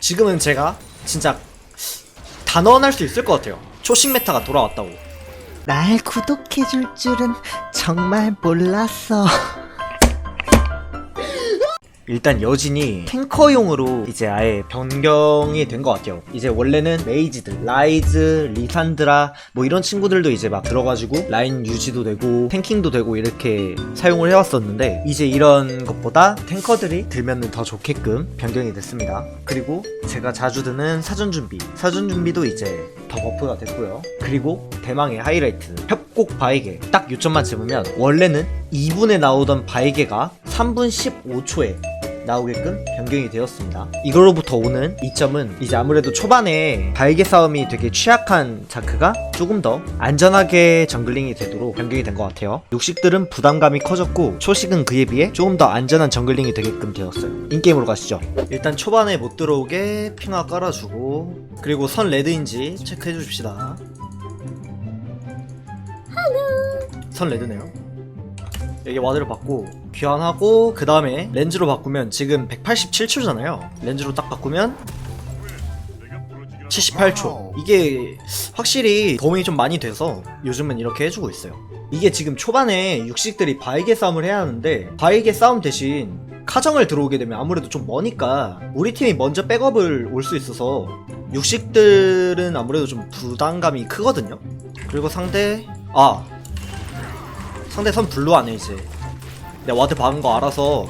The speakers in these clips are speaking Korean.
지금은 제가 진짜 단언할 수 있을 것 같아요. 초식 메타가 돌아왔다고. 날 구독해줄 줄은 정말 몰랐어. 일단 여진이 탱커용으로 이제 아예 변경이 된 것 같아요. 이제 원래는 메이지들, 라이즈, 리산드라 뭐 이런 친구들도 이제 막 들어가지고 라인 유지도 되고 탱킹도 되고 이렇게 사용을 해왔었는데 이제 이런 것보다 탱커들이 들면 더 좋게끔 변경이 됐습니다. 그리고 제가 자주 드는 사전 준비, 사전 준비도 이제 더 버프가 됐고요. 그리고 대망의 하이라이트 협곡 바이게 딱 요점만 집으면 원래는 2분에 나오던 바이게가 3분 15초에 나오게끔 변경이 되었습니다. 이걸로부터 오는 이점은 이제 아무래도 초반에 발개 싸움이 되게 취약한 자크가 조금 더 안전하게 정글링이 되도록 변경이 된 것 같아요. 육식들은 부담감이 커졌고 초식은 그에 비해 조금 더 안전한 정글링이 되게끔 되었어요. 인게임으로 가시죠. 일단 초반에 못 들어오게 핑화 깔아주고 그리고 선 레드인지 체크해 주십시다. 선 레드네요. 여기 와드를 받고 귀환하고 그 다음에 렌즈로 바꾸면 지금 187초잖아요. 렌즈로 딱 바꾸면 78초. 이게 확실히 도움이 좀 많이 돼서 요즘은 이렇게 해주고 있어요. 이게 지금 초반에 육식들이 바이게 싸움을 해야 하는데 바이게 싸움 대신 카정을 들어오게 되면 아무래도 좀 머니까 우리 팀이 먼저 백업을 올 수 있어서 육식들은 아무래도 좀 부담감이 크거든요. 그리고 상대 아 상대 선 블루 안에 이제 내가 와드 박은 거 알아서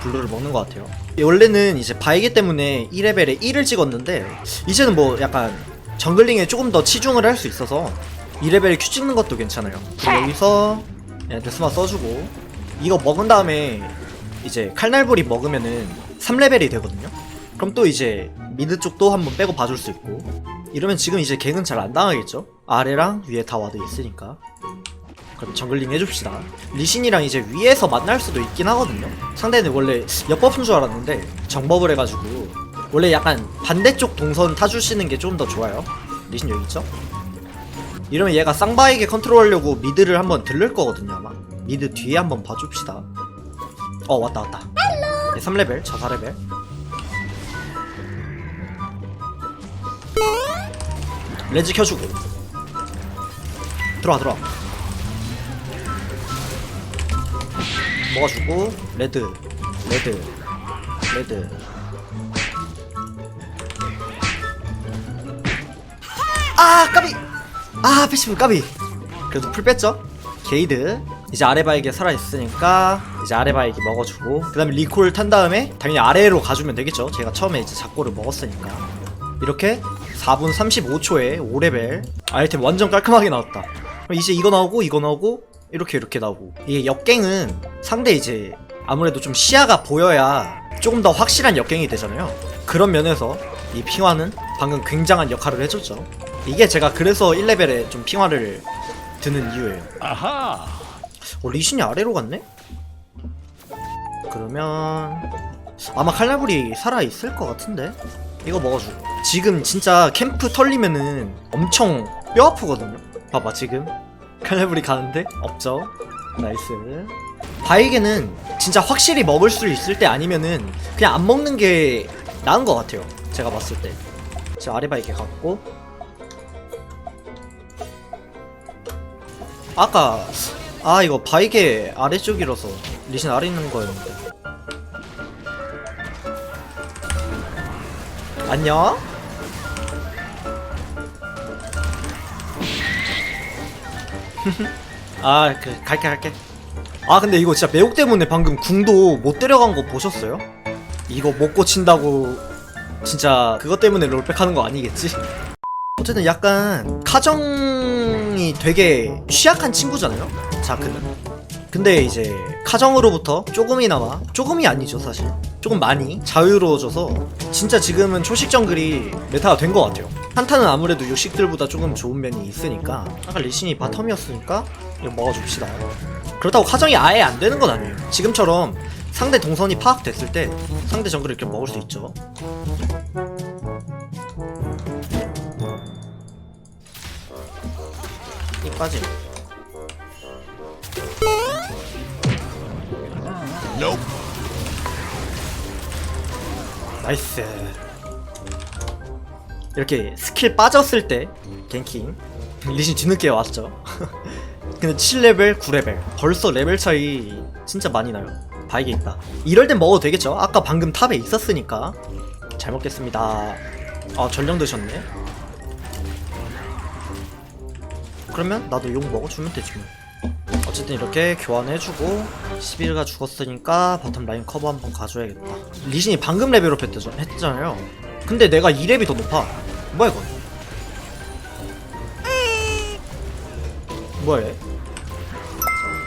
블루를 먹는 것 같아요. 원래는 이제 바이게 때문에 1레벨에 1을 찍었는데 이제는 뭐 약간 정글링에 조금 더 치중을 할 수 있어서 2레벨에 큐 찍는 것도 괜찮아요. 그리고 여기서 그냥 데스마 써주고 이거 먹은 다음에 이제 칼날볼이 먹으면은 3레벨이 되거든요. 그럼 또 이제 미드 쪽도 한번 빼고 봐줄 수 있고 이러면 지금 이제 갱은 잘 안 당하겠죠? 아래랑 위에 다 와드 있으니까 그럼 정글링 해줍시다. 리신이랑 이제 위에서 만날 수도 있긴 하거든요. 상대는 원래 옆버프인 줄 알았는데 정법을 해가지고 원래 약간 반대쪽 동선 타주시는 게 좀 더 좋아요. 리신 여기 있죠? 이러면 얘가 쌍바에게 컨트롤하려고 미드를 한번 들를 거거든요 아마. 미드 뒤에 한번 봐줍시다. 어 왔다 왔다. 네, 3레벨 저 4레벨. 렌즈 켜주고 들어와 들어와. 먹어주고 레드. 레드. 레드. 아 까비! 아 패시브 까비. 그래도 풀 뺐죠? 게이드. 이제 아레바에게 살아있으니까 이제 아레바에게 먹어주고 그 다음에 리콜 탄 다음에 당연히 아래로 가주면 되겠죠? 제가 처음에 이제 작고를 먹었으니까. 이렇게 4분 35초에 5레벨 아이템 완전 깔끔하게 나왔다. 그럼 이제 이거 나오고 이거 나오고 이렇게 이렇게 나오고. 이게 역갱은 상대 이제 아무래도 좀 시야가 보여야 조금 더 확실한 역갱이 되잖아요. 그런 면에서 이 핑화는 방금 굉장한 역할을 해줬죠. 이게 제가 그래서 1레벨에 좀 핑화를 드는 이유예요. 아하. 어, 리신이 아래로 갔네? 그러면 아마 칼날불이 살아있을 것 같은데? 이거 먹어주고. 지금 진짜 캠프 털리면은 엄청 뼈 아프거든요? 봐봐 지금 칼날불이 가는데? 없죠 나이스. 바이게는 진짜 확실히 먹을 수 있을 때 아니면은 그냥 안 먹는 게 나은 것 같아요. 제가 봤을 때. 지금 아래 바이게 갔고. 아까 아 이거 바이게 아래쪽이라서 리신 아래 있는 거였는데. 안녕 아 그 갈게 갈게 아 근데 이거 진짜 매혹 때문에 방금 궁도 못 데려간 거 보셨어요? 이거 못 고친다고 진짜 그것 때문에 롤백 하는 거 아니겠지? 어쨌든 약간 카정이 되게 취약한 친구잖아요 자크는 근데 이제 카정으로부터 조금이나마 조금이 아니죠 사실 조금 많이 자유로워져서 진짜 지금은 초식 정글이 메타가 된 것 같아요 한타는 아무래도 요식들보다 조금 좋은 면이 있으니까 아까 리신이 바텀이었으니까 이거 먹어줍시다. 그렇다고 카정이 아예 안 되는 건 아니에요. 지금처럼 상대 동선이 파악됐을 때 상대 정글을 이렇게 먹을 수 있죠. 이 빠짐. Nope. 나이스 이렇게 스킬 빠졌을 때 갱킹. 리신 뒤늦게 왔죠. 근데 7레벨 9레벨. 벌써 레벨 차이 진짜 많이 나요. 바이게 있다. 이럴 땐 먹어도 되겠죠? 아까 방금 탑에 있었으니까. 잘 먹겠습니다. 아 전령 드셨네. 그러면 나도 욕 먹어주면 되지 뭐. 어쨌든 이렇게 교환해주고 11가 죽었으니까 바텀 라인 커버 한번 가줘야겠다. 리신이 방금 레벨업 했잖아요. 근데 내가 2렙이 더 높아 뭐야 뭐야 얘?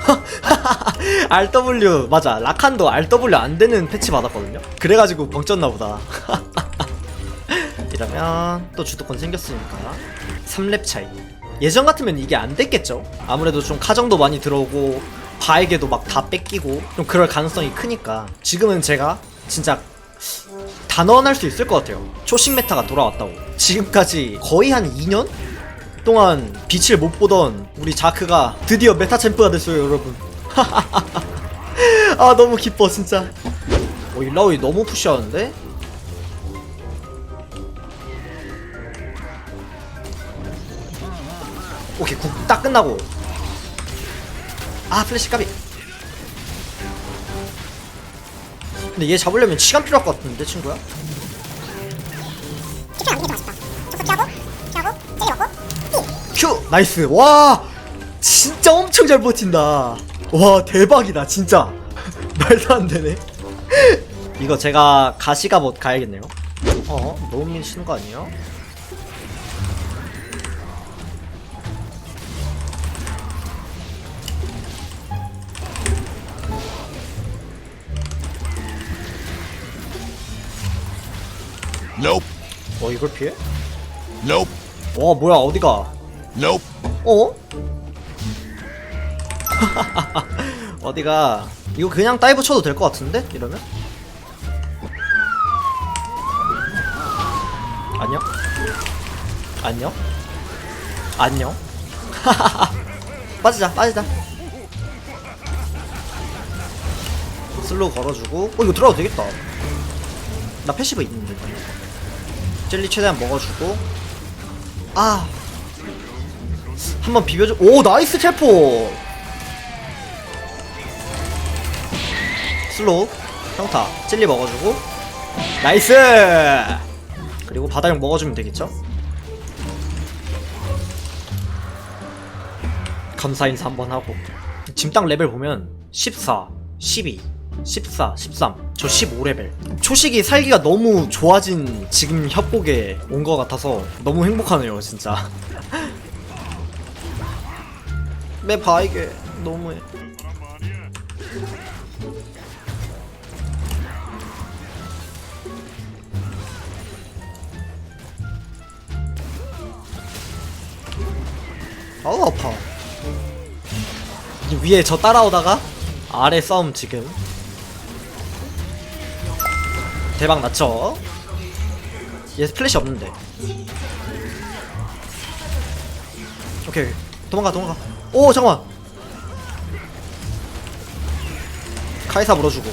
RW 맞아. 라칸도 RW 안 되는 패치 받았거든요? 그래가지고 벙쪘나 보다. 이러면 또 주도권 생겼으니까 3렙 차이. 예전 같으면 이게 안 됐겠죠? 아무래도 좀 카정도 많이 들어오고 바에게도 막 다 뺏기고 좀 그럴 가능성이 크니까. 지금은 제가 진짜 단언할 수 있을 것 같아요. 초식 메타가 돌아왔다고. 지금까지 거의 한 2년 동안 빛을 못 보던 우리 자크가 드디어 메타 챔프가 됐어요 여러분. 아 너무 기뻐 진짜. 어 일라오이 너무 푸시하는데? 오케이 국 딱 끝나고. 아 플래시 까비 근데 얘 잡으려면 시간 필요할 것 같은데 친구야? 큐! 나이스 와 진짜 엄청 잘 버틴다 와 대박이다 진짜 말도 안 되네 이거 제가 가시가봇 가야겠네요 어? 너무 미치는 거 아니에요? Nope. 어 이걸 피해? Nope. 와 뭐야 어디가 Nope. 어? 어디가 이거 그냥 다이브 쳐도 될 것 같은데? 이러면? 안녕? 안녕? 안녕? 빠지자 빠지자 슬로우 걸어주고 어 이거 들어가도 되겠다 나 패시브 있는데 젤리 최대한 먹어주고 아 한번 비벼줘. 오 나이스 체포. 슬로우 평타 젤리 먹어주고 나이스. 그리고 바다형 먹어주면 되겠죠? 감사 인사 한번 하고 짐땅 레벨 보면 14, 12, 14, 13, 저 15레벨. 초식이 살기가 너무 좋아진 지금 협곡에 온 것 같아서 너무 행복하네요 진짜. 매봐 이게. 너무해. 아우 아파. 이 위에 저 따라오다가 아래 싸움 지금 대박 났죠? 얘 플래시 없는데. 오케이 도망가 도망가. 오 잠깐만. 카이사 물어주고.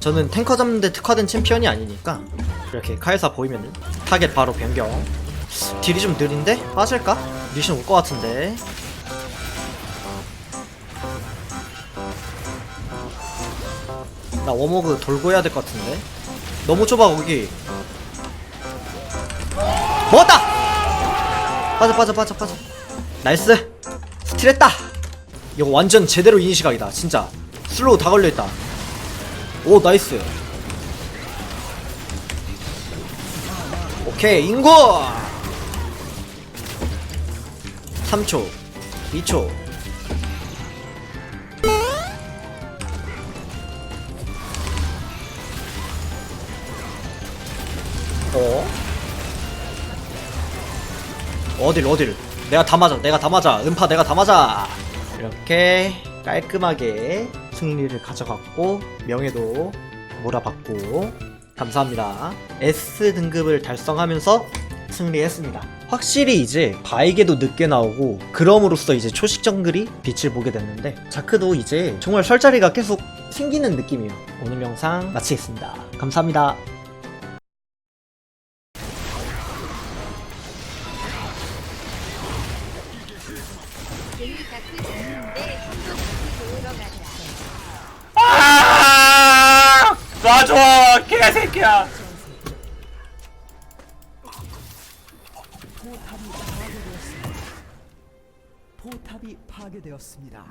저는 탱커 잡는데 특화된 챔피언이 아니니까 이렇게 카이사 보이면은 타겟 바로 변경. 딜이 좀 느린데? 빠질까? 리신 올 것 같은데 나 워머그 돌고 해야 될 것 같은데. 너무 좁아 거기. 먹었다! 빠져 빠져 빠져 빠져. 나이스. 스틸했다. 이거 완전 제대로 인시각이다 진짜. 슬로우 다 걸려있다. 오 나이스. 오케이 인구! 3초 2초 어? 어딜 어딜? 내가 다 맞아 내가 다 맞아. 음파 내가 다 맞아. 이렇게 깔끔하게 승리를 가져갔고 명예도 몰아봤고 감사합니다. S등급을 달성하면서 승리했습니다. 확실히 이제 바이게도 늦게 나오고 그럼으로써 이제 초식 정글이 빛을 보게 됐는데 자크도 이제 정말 설자리가 계속 생기는 느낌이에요. 오늘 영상 마치겠습니다. 감사합니다. 아! 놔줘 개새끼야. 포탑이 파괴되었습니다.